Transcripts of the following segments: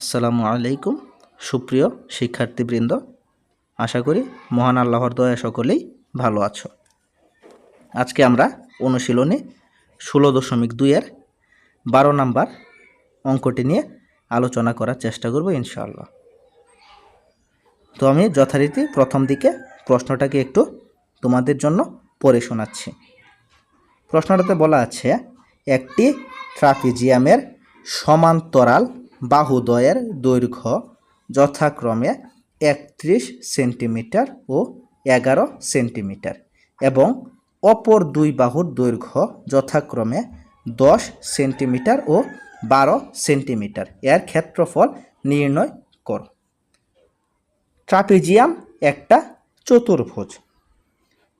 আসসালামু আলাইকুম, সুপ্রিয় শিক্ষার্থীবৃন্দ। আশা করি মহান আল্লাহর দয়া সকলেই ভালো আছো। আজকে আমরা অনুশীলনে ষোলো দশমিক দুইয়ের বারো নাম্বার অঙ্কটি নিয়ে আলোচনা করার চেষ্টা করব ইনশাআল্লাহ। তো আমি যথারীতি প্রথম দিকে প্রশ্নটাকে একটু তোমাদের জন্য পড়ে শোনাচ্ছি। প্রশ্নটাতে বলা আছে, একটি ট্রাপিজিয়ামের সমান্তরাল বাহুদ্বয়ের দৈর্ঘ্য যথাক্রমে একত্রিশ সেন্টিমিটার ও এগারো সেন্টিমিটার এবং অপর দুই বাহুর দৈর্ঘ্য যথাক্রমে দশ সেন্টিমিটার ও বারো সেন্টিমিটার। এর ক্ষেত্রফল নির্ণয় করো। ট্রাপিজিয়াম একটা চতুর্ভুজ।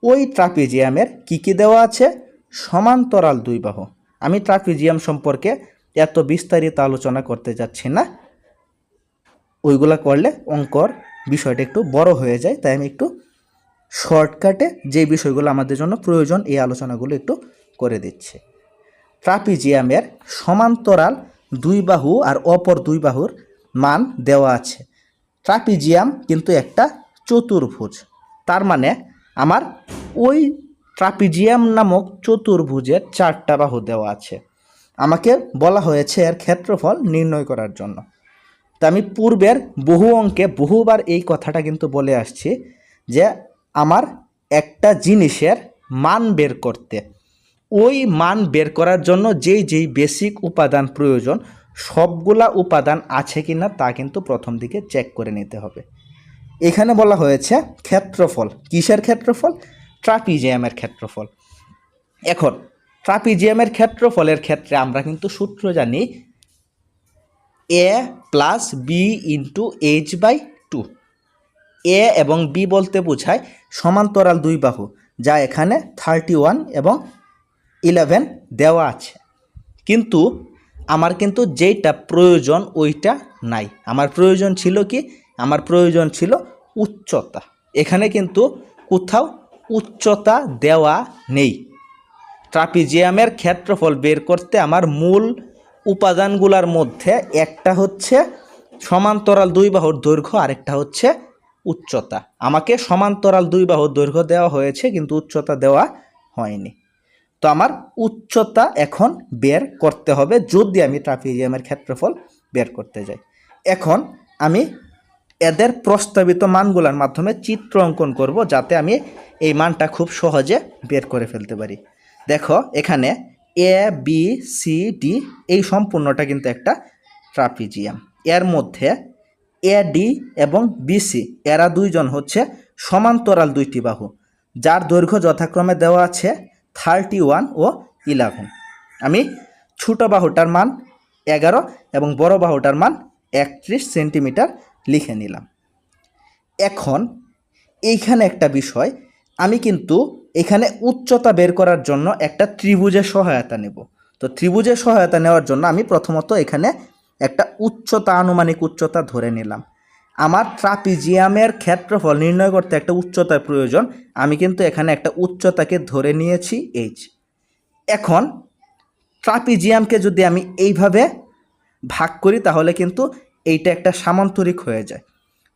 ওই ট্রাপিজিয়ামের কি কি দেওয়া আছে? সমান্তরাল দুই বাহু। আমি ট্রাপিজিয়াম সম্পর্কে এত বিস্তারিত আলোচনা করতে যাচ্ছি না। ওইগুলা করলে অঙ্কর বিষয়টা একটু বড় হয়ে যায়। তাই আমি একটু শর্টকাটে যে বিষয়গুলো আমাদের জন্য প্রয়োজন, এই আলোচনাগুলো একটু করে দিচ্ছে। ট্রাপিজিয়ামের সমান্তরাল দুই বাহু আর অপর দুই বাহুর মান দেওয়া আছে। ট্রাপিজিয়াম কিন্তু একটা চতুর্ভুজ। তার মানে আমার ওই ট্রাপিজিয়াম নামক চতুর্ভুজের চারটা বাহু দেওয়া আছে। আমাকে বলা হয়েছে এর ক্ষেত্রফল নির্ণয় করার জন্য। তা আমি পূর্বের বহু অঙ্কে বহুবার এই কথাটা কিন্তু বলে আসছি যে আমার একটা জিনিসের মান বের করতে। ওই মান বের করার জন্য যেই যেই বেসিক উপাদান প্রয়োজন, সবগুলা উপাদান আছে কি না তা কিন্তু প্রথম দিকে চেক করে নিতে হবে। এখানে বলা হয়েছে ক্ষেত্রফল। কিসের ক্ষেত্রফল? ট্রাপিজিয়ামের ক্ষেত্রফল। এখন ট্রাপিজিয়ামের ক্ষেত্রফলের ক্ষেত্রে আমরা কিন্তু সূত্র জানি A plus B into H by two A এবং বি বলতে বোঝায় সমান্তরাল দুই বাহু, যা এখানে থার্টি ওয়ান এবং ইলেভেন দেওয়া আছে। কিন্তু আমার কিন্তু যেইটা প্রয়োজন ওইটা নাই। আমার প্রয়োজন ছিল কি? আমার প্রয়োজন ছিল উচ্চতা। এখানে কিন্তু কোথাও উচ্চতা দেওয়া নেই। ট্রাপিজিয়ামের ক্ষেত্রফল বের করতে আমার মূল উপাদানগুলোর মধ্যে একটা হচ্ছে সমান্তরাল দুই বাহুর দৈর্ঘ্য, আরেকটা হচ্ছে উচ্চতা। আমাকে সমান্তরাল দুই বাহুর দৈর্ঘ্য দেওয়া হয়েছে, কিন্তু উচ্চতা দেওয়া হয়নি। তো আমার উচ্চতা এখন বের করতে হবে যদি আমি ট্রাপিজিয়ামের ক্ষেত্রফল বের করতে যাই। এখন আমি এদের প্রস্তাবিত মানগুলোর মাধ্যমে চিত্র অঙ্কন করব, যাতে আমি এই মানটা খুব সহজে বের করে ফেলতে পারি। দেখো, এখানে এ বি সি ডি এই সম্পূর্ণটা কিন্তু একটা ট্রাপিজিয়াম। এর মধ্যে এ ডি এবং বিসি এরা দুইজন হচ্ছে সমান্তরাল দুইটি বাহু, যার দৈর্ঘ্য যথাক্রমে দেওয়া আছে থার্টি ওয়ান ও ইলেভেন। আমি ছোটো বাহুটার মান এগারো এবং বড় বাহুটার মান একত্রিশ সেন্টিমিটার লিখে নিলাম। এখন এইখানে একটা বিষয়, আমি কিন্তু এখানে উচ্চতা বের করার জন্য একটা ত্রিভুজের সহায়তা নেব। তো ত্রিভুজের সহায়তা নেওয়ার জন্য আমি প্রথমত এখানে একটা উচ্চতা, আনুমানিক উচ্চতা ধরে নিলাম। আমার ট্রাপিজিয়ামের ক্ষেত্রফল নির্ণয় করতে একটা উচ্চতার প্রয়োজন। আমি কিন্তু এখানে একটা উচ্চতাকে ধরে নিয়েছি এইচ এখন ট্রাপিজিয়ামকে যদি আমি এইভাবে ভাগ করি, তাহলে কিন্তু এইটা একটা সামান্তরিক হয়ে যায়।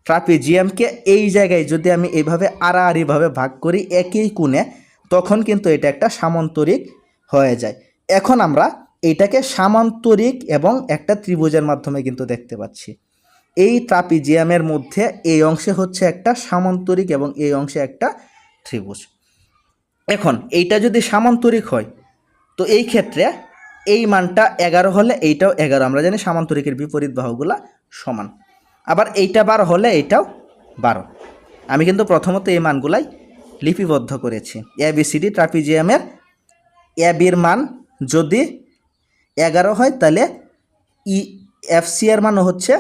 ট্রাপিজিয়ামকে এই জায়গায় যদি আমি এইভাবে আড়াআড়িভাবে ভাগ করি একই কোণে, তখন কিন্তু এটা একটা সামান্তরিক হয়ে যায়। এখন আমরা এটাকে সামান্তরিক এবং একটা ত্রিভুজের মাধ্যমে কিন্তু দেখতে পাচ্ছি। এই ট্রাপিজিয়ামের মধ্যে এই অংশে হচ্ছে একটা সামান্তরিক এবং এই অংশে একটা ত্রিভুজ। এখন এইটা যদি সামান্তরিক হয়, তো এই ক্ষেত্রে এই মানটা এগারো হলে এইটাও এগারো। আমরা জানি সামান্তরিকের বিপরীত বাহুগুলা সমান। আবার এইটা বারো হলে এইটাও বারো। আমি কিন্তু প্রথমত এই মানগুলাই লিপিবদ্ধ করেছি। এ বি সি ট্রাপিজিয়ামের এ বির মান যদি এগারো হয় তাহলে ই এফ সি এর মানও হচ্ছে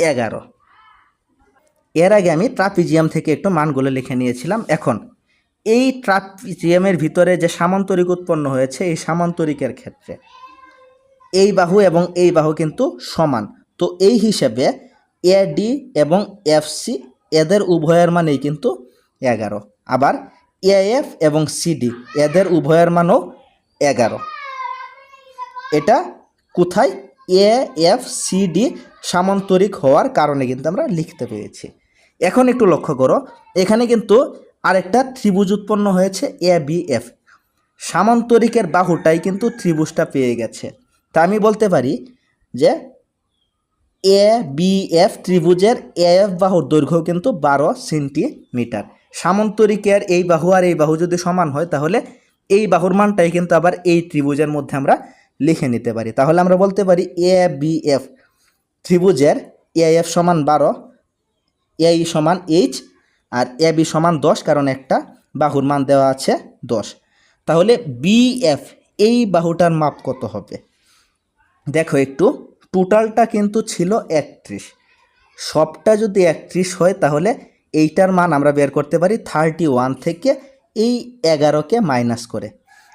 এগারো। এর আগে আমি ট্রাপিজিয়াম থেকে একটু মানগুলো লিখে নিয়েছিলাম। এখন এই ট্রাপিজিয়ামের ভিতরে যে সামান্তরিক উৎপন্ন হয়েছে এই সামান্তরিকের ক্ষেত্রে এই বাহু এবং এই বাহু কিন্তু সমান। তো এই হিসেবে এ ডি এবং এফ সি এদের উভয়ের মানেই কিন্তু এগারো। আবার এফ এবং সিডি এদের উভয়ের মানও এগারো। এটা কোথায়? এ এফ সি ডি সামান্তরিক হওয়ার কারণে কিন্তু আমরা লিখতে পেরেছি। এখন একটু লক্ষ্য করো, এখানে কিন্তু আরেকটা ত্রিভুজ উৎপন্ন হয়েছে এ বি এফ সামান্তরিকের বাহুটাই কিন্তু ত্রিভুজটা পেয়ে গেছে। তা আমি বলতে পারি যে এ বি এফ ত্রিভুজের এ এফ বাহুর দৈর্ঘ্য কিন্তু বারো সেন্টিমিটার। সামন্তরিকের এই বাহু আর এই বাহু যদি সমান হয়, তাহলে এই বাহুর মানটাই কিন্তু আবার এই ত্রিভুজের মধ্যে আমরা লিখে নিতে পারি। তাহলে আমরা বলতে পারি এ বি এফ ত্রিভুজের এ এফ সমান বারো এ সমান এইচ আর এ বি সমান দশ, কারণ একটা বাহুর মান দেওয়া আছে দশ। তাহলে বি এফ এই বাহুটার মাপ কত হবে? দেখো একটু টোটালটা কিন্তু ছিল একত্রিশ। সবটা যদি একত্রিশ হয় তাহলে এইটার মান আমরা বের করতে পারি থার্টি ওয়ান থেকে এই এগারোকে মাইনাস করে।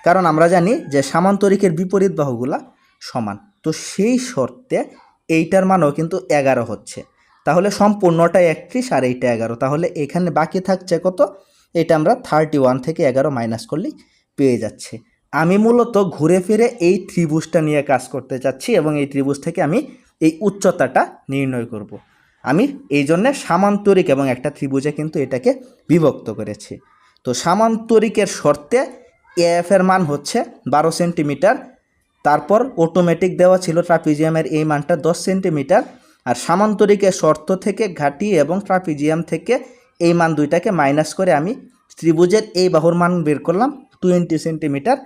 কারণ আমরা জানি যে সামান্তরিকের বিপরীত বাহুগুলা সমান। তো সেই শর্তে এইটার মানও কিন্তু এগারো হচ্ছে। তাহলে সম্পূর্ণটা একত্রিশ আর এইটা এগারো। তাহলে এখানে বাকি থাকছে কত? এটা আমরা থার্টি ওয়ান থেকে এগারো মাইনাস করলেই পেয়ে যাচ্ছে। আমি মূলত ঘুরে ফিরে এই ত্রিভুজটা নিয়ে কাজ করতে চাচ্ছি এবং এই ত্রিভুজ থেকে আমি এই উচ্চতাটা নির্ণয় করব। আমি এই জন্যে সামান্তরিক এবং একটা ত্রিভুজে কিন্তু এটাকে বিভক্ত করেছি তো সামান্তরিকের শর্তে এফ এর মান হচ্ছে বারো সেন্টিমিটার, তারপর অটোমেটিক দেওয়া ছিল ট্রাপিজিয়ামের এই মানটা দশ সেন্টিমিটার, আর সামান্তরিকের শর্ত থেকে ঘাটি এবং ট্রাপিজিয়াম থেকে এই মান দুইটাকে মাইনাস করে আমি ত্রিভুজের এই বাহুর মান বের করলাম টোয়েন্টি সেন্টিমিটার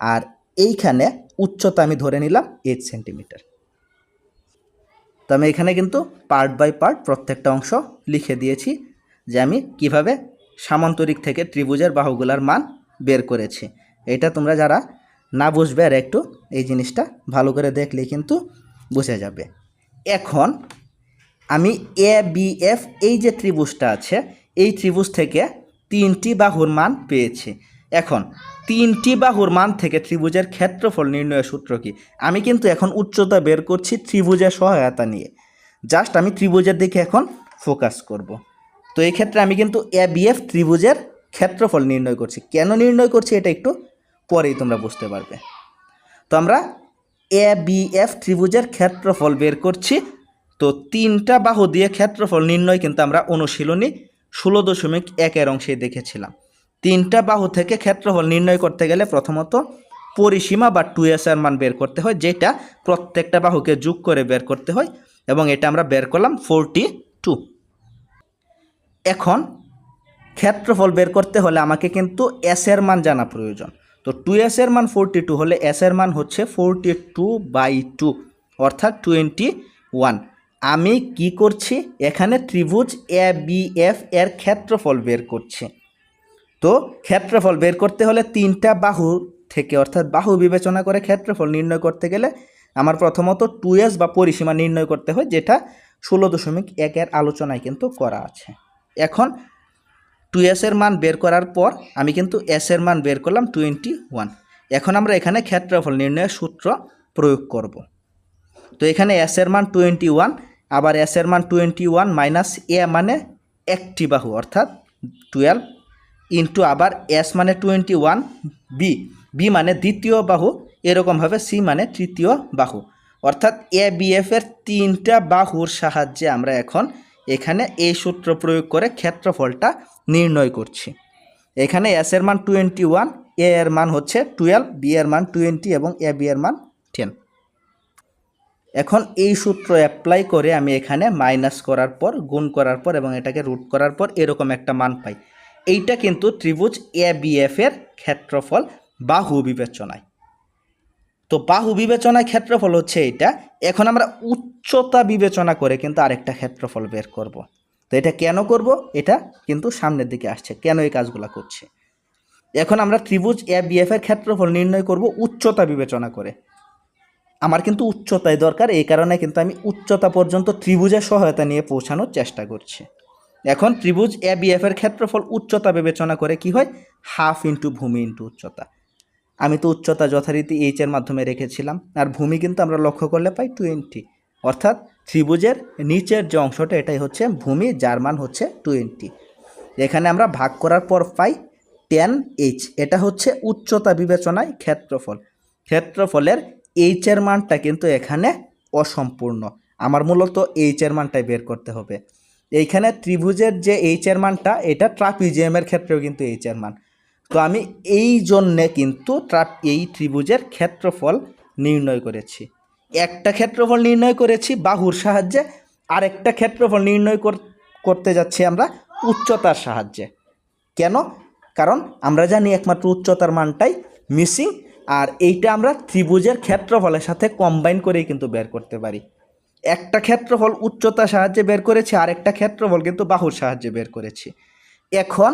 আর এইখানে উচ্চতা আমি ধরে নিলাম এইট সেন্টিমিটার তো আমি এখানে কিন্তু পার্ট বাই পার্ট প্রত্যেকটা অংশ লিখে দিয়েছি যে আমি কীভাবে সামান্তরিক থেকে ত্রিভুজের বাহুগুলার মান বের করেছি। এটা তোমরা যারা না বুঝবে আর একটু এই জিনিসটা ভালো করে দেখলে কিন্তু বুঝে যাবে। এখন আমি এ বি এফ এই যে ত্রিভুজটা আছে, এই ত্রিভুজ থেকে তিনটি বাহুর মান পেয়েছি। এখন, তিনটি বাহুর মান থেকে ত্রিভুজের ক্ষেত্রফল নির্ণয়ের সূত্র কি? আমি কিন্তু এখন উচ্চতা বের করছি ত্রিভুজের সহায়তা নিয়ে। জাস্ট আমি ত্রিভুজের দিকে এখন ফোকাস করব। তো এই ক্ষেত্রে আমি কিন্তু এ বি এফ ত্রিভুজের ক্ষেত্রফল নির্ণয় করছি। কেন নির্ণয় করছি এটা একটু পরেই তোমরা বুঝতে পারবে। তো আমরা এ বি এফ ত্রিভুজের ক্ষেত্রফল বের করছি। তো তিনটা বাহু দিয়ে ক্ষেত্রফল নির্ণয় কিন্তু আমরা অনুশীলনী ষোলো দশমিক একের অংশে দেখেছিলাম। তিনটা বাহু থেকে ক্ষেত্রফল নির্ণয় করতে গেলে প্রথমত পরিসীমা বা টু এর মান বের করতে হয়, যেটা প্রত্যেকটা বাহুকে যোগ করে বের করতে হয়, এবং এটা আমরা বের করলাম ফোরটি টু এখন ক্ষেত্রফল বের করতে হলে আমাকে কিন্তু এস এর মান জানা প্রয়োজন। তো টু এস এর মান ফোরটি টু হলে এস এর মান হচ্ছে ফোরটি টু বাই টু অর্থাৎ টোয়েন্টি ওয়ান আমি কি করছি? এখানে ত্রিভুজ এ বি এফ এর ক্ষেত্রফল বের করছি। তো ক্ষেত্রফল বের করতে হলে তিনটা বাহু থেকে, অর্থাৎ বাহু বিবেচনা করে ক্ষেত্রফল নির্ণয় করতে গেলে আমার প্রথমত টু এস বা পরিসীমা নির্ণয় করতে হয়, যেটা ষোলো দশমিক একের আলোচনায় কিন্তু করা আছে। এখন টু এসের মান বের করার পর আমি কিন্তু এস এর মান বের করলাম টোয়েন্টি ওয়ান। এখন আমরা এখানে ক্ষেত্রফল নির্ণয়ের সূত্র প্রয়োগ করব। তো এখানে এস এর মান টোয়েন্টি ওয়ান, আবার এস এর মান টোয়েন্টি ওয়ান মাইনাস এ মানে একটি বাহু, অর্থাৎ টুয়েলভ ইন্টু আবার এস মানে টোয়েন্টি ওয়ান বি বি মানে দ্বিতীয় বাহু এরকমভাবে সি মানে তৃতীয় বাহু। অর্থাৎ এ বি এফ এর তিনটা বাহুর সাহায্যে আমরা এখন এখানে এই সূত্র প্রয়োগ করে ক্ষেত্রফলটা নির্ণয় করছি। এখানে এস এর মান টোয়েন্টি ওয়ান এ এর মান হচ্ছে টুয়েলভ বি এর মান টোয়েন্টি এবং এ বি এর মান টেন এখন এই সূত্র অ্যাপ্লাই করে আমি এখানে মাইনাস করার পর, গুণ করার পর এবং এটাকে রুট করার পর এরকম একটা মান পাই। এইটা কিন্তু ত্রিভুজ এ বি এফ এর ক্ষেত্রফল বাহু বিবেচনায়। তো বাহু বিবেচনায় ক্ষেত্রফল হচ্ছে এইটা। এখন আমরা উচ্চতা বিবেচনা করে কিন্তু আরেকটা ক্ষেত্রফল বের করব। তো এটা কেন করব? এটা কিন্তু সামনের দিকে আসছে। কেন এই কাজগুলো করছে? এখন আমরা ত্রিভুজ এ বি এফ এর ক্ষেত্রফল নির্ণয় করব উচ্চতা বিবেচনা করে। আমার কিন্তু উচ্চতায় দরকার, এই কারণে কিন্তু আমি উচ্চতা পর্যন্ত ত্রিভুজের সহায়তা নিয়ে পৌঁছানোর চেষ্টা করছি। এখন ত্রিভুজ এ বি এফ এর ক্ষেত্রফল উচ্চতা বিবেচনা করে কি হয়? হাফ ইন্টু ভূমি ইন্টু উচ্চতা। আমি তো উচ্চতা যথারীতি এইচ এর মাধ্যমে রেখেছিলাম, আর ভূমি কিন্তু আমরা লক্ষ্য করলে পাই টোয়েন্টি অর্থাৎ ত্রিভুজের নিচের যে অংশটা, এটাই হচ্ছে ভূমি, যার মান হচ্ছে টোয়েন্টি এখানে আমরা ভাগ করার পর পাই টেন এইচ এটা হচ্ছে উচ্চতা বিবেচনায় ক্ষেত্রফল। ক্ষেত্রফলের এইচ এর মানটা কিন্তু এখানে অসম্পূর্ণ। আমার মূলত এইচ এর মানটাই বের করতে হবে। এইখানে ত্রিভুজের যে এর মানটা, এটা ট্রাপিজিয়ামের ক্ষেত্রেও কিন্তু এর মান। তো আমি এই জন্যে কিন্তু ট্রাপ, এই ত্রিভুজের ক্ষেত্রফল নির্ণয় করেছি। একটা ক্ষেত্রফল নির্ণয় করেছি বাহুর সাহায্যে, আরেকটা ক্ষেত্রফল নির্ণয় কর- করতে যাচ্ছি আমরা উচ্চতার সাহায্যে। কেন? কারণ আমরা জানি একমাত্র উচ্চতার মানটাই মিসিং আর এইটা আমরা ত্রিভুজের ক্ষেত্রফলের সাথে কম্বাইন করেই কিন্তু বের করতে পারি। একটা ক্ষেত্রফল উচ্চতার সাহায্যে বের করেছি আর একটা ক্ষেত্রফল কিন্তু বাহুর সাহায্যে বের করেছে। এখন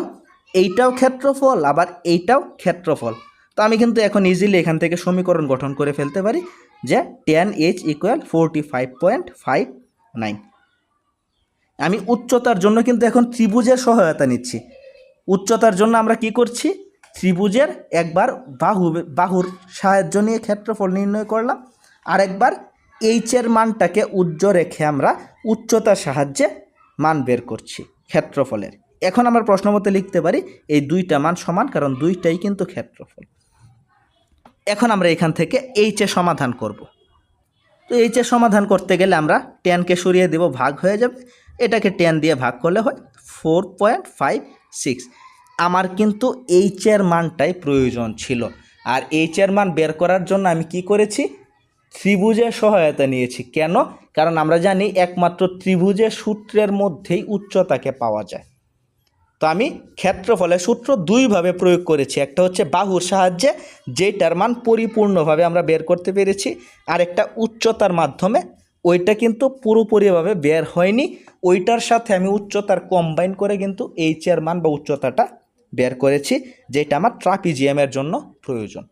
এইটাও ক্ষেত্রফল, আবার এইটাও ক্ষেত্রফল। তো আমি কিন্তু এখন ইজিলি এখান থেকে সমীকরণ গঠন করে ফেলতে পারি যে ten H equal forty five point five nine আমি উচ্চতার জন্য কিন্তু এখন ত্রিভুজের সহায়তা নিচ্ছি। উচ্চতার জন্য আমরা কি করছি? ত্রিভুজের একবার বাহু, বাহুর সাহায্য নিয়ে ক্ষেত্রফল নির্ণয় করলাম আর একবার এইচের মানটাকে উজ্জ রেখে আমরা উচ্চতার সাহায্যে মান বের করছি ক্ষেত্রফলের। এখন আমরা প্রশ্ন মতে লিখতে পারি এই দুইটা মান সমান, কারণ দুইটাই কিন্তু ক্ষেত্রফল। এখন আমরা এখান থেকে এইচে সমাধান করব। তো এইচের সমাধান করতে গেলে আমরা টেনকে সরিয়ে দেব, ভাগ হয়ে যাবে। এটাকে টেন দিয়ে ভাগ করলে হয় ফোর পয়েন্ট ফাইভ সিক্স আমার কিন্তু এইচের মানটাই প্রয়োজন ছিল। আর এইচের মান বের করার জন্য আমি কি করেছি? ত্রিভুজের সহায়তা নিয়েছি। কেন? কারণ আমরা জানি একমাত্র ত্রিভুজের সূত্রের মধ্যেই উচ্চতাকে পাওয়া যায়। তো আমি ক্ষেত্রফলের সূত্র দুইভাবে প্রয়োগ করেছি। একটা হচ্ছে বাহুর সাহায্যে যেটার মান পরিপূর্ণভাবে আমরা বের করতে পেরেছি। আর একটা উচ্চতার মাধ্যমে, ওইটা কিন্তু পুরোপুরিভাবে বের হয়নি। ওইটার সাথে আমি উচ্চতার কম্বাইন করে কিন্তু এইচ এর মান বা উচ্চতাটা বের করেছি, যেটা আমার ট্রাপিজিয়ামের জন্য প্রয়োজন।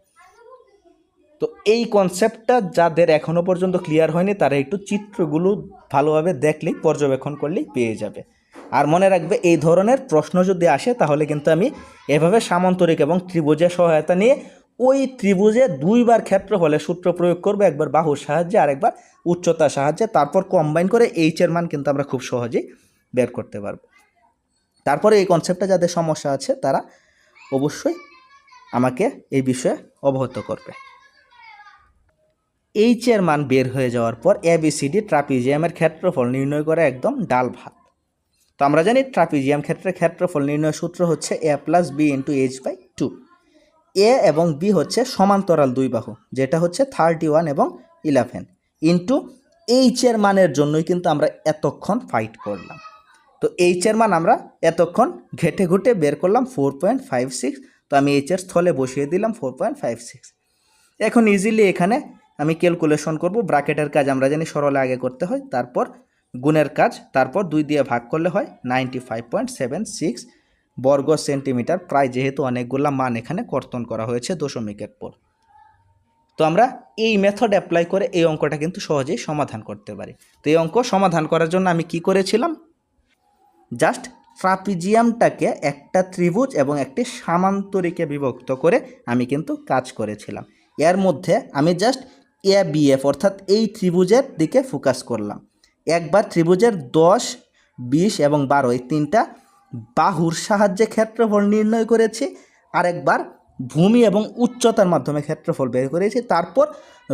তো এই কনসেপ্টটা যাদের এখনও পর্যন্ত ক্লিয়ার হয়নি, তারা একটু চিত্রগুলো ভালোভাবে দেখলেই, পর্যবেক্ষণ করলেই পেয়ে যাবে। আর মনে রাখবে, এই ধরনের প্রশ্ন যদি আসে, তাহলে কিন্তু আমি এভাবে সামান্তরিক এবং ত্রিভুজের সহায়তা নিয়ে ওই ত্রিভুজে দুইবার ক্ষেত্র হলে সূত্র প্রয়োগ করব, একবার বাহুর সাহায্যে আর একবার উচ্চতার সাহায্যে, তারপর কম্বাইন করে এইচ এর মান কিন্তু আমরা খুব সহজেই বের করতে পারব। তারপরে এই কনসেপ্টটা যাদের সমস্যা আছে, তারা অবশ্যই আমাকে এই বিষয়ে অবগত করবে। এইচ এর মান বের হয়ে যাওয়ার পর এবিসিডি ট্রাপিজিয়ামের ক্ষেত্রফল নির্ণয় করা একদম ডাল ভাত। তো আমরা জানি ট্রাপিজিয়াম ক্ষেত্রে ক্ষেত্রফল নির্ণয় সূত্র হচ্ছে A plus B into H by two A এবং বি হচ্ছে সমান্তরাল দুই বাহু, যেটা হচ্ছে থার্টি ওয়ান এবং ইলেভেন ইন্টু এইচ এর মানের জন্যই কিন্তু আমরা এতক্ষণ ফাইট করলাম। তো এইচ এর মান আমরা এতক্ষণ ঘেটে ঘুটে বের করলাম ফোর পয়েন্ট ফাইভ সিক্স তো আমি এইচ এর স্থলে বসিয়ে দিলাম ফোর পয়েন্ট ফাইভ সিক্স এখন ইজিলি এখানে আমি ক্যালকুলেশন করব ব্র্যাকেটের কাজ আমরা জানি সরলে আগে করতে হয়, তারপর গুণের কাজ, তারপর দুই দিয়ে ভাগ করলে হয় ninety five point seven six বর্গ সেন্টিমিটার প্রায় যেহেতু অনেকগুলা মান এখানে কর্তন করা হয়েছে দশমিকের পর। তো আমরা এই মেথড অ্যাপ্লাই করে এই অঙ্কটা কিন্তু সহজেই সমাধান করতে পারি। তো এই অঙ্ক সমাধান করার জন্য আমি কি করেছিলাম? জাস্ট ট্রাপিজিয়ামটাকে একটা ত্রিভুজ এবং একটি সামান্তরিকে বিভক্ত করে আমি কিন্তু কাজ করেছিলাম। এর মধ্যে আমি জাস্ট এ অর্থাৎ এই ত্রিভুজের দিকে ফোকাস করলাম। একবার ত্রিভুজের দশ, বিশ এবং বারো, এই তিনটা বাহুর সাহায্যে ক্ষেত্রফল নির্ণয় করেছি। আরেকবার ভূমি এবং উচ্চতার মাধ্যমে ক্ষেত্রফল বের করেছি। তারপর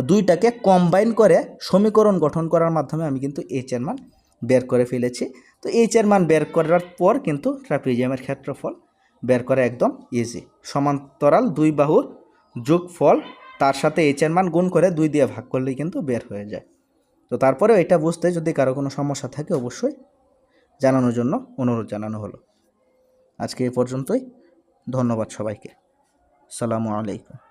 দুইটাকে কম্বাইন করে সমীকরণ গঠন করার মাধ্যমে আমি কিন্তু এইচ এর মান বের করে ফেলেছি। তো এইচ এর মান বের করার পর কিন্তু ট্রাপিজিয়ামের ক্ষেত্রফল বের করা একদম ইজি সমান্তরাল দুই বাহুর যোগফল তার সাথে এইচ এর মান গুণ করে দুই দিয়ে ভাগ করলেই কিন্তু বের হয়ে যায়। তো তারপরে এটা বুঝতে যদি কারও কোনো সমস্যা থাকে অবশ্যই জানানোর জন্য অনুরোধ জানানো হলো। আজকে এ পর্যন্তই। ধন্যবাদ সবাইকে। সালামু আলাইকুম।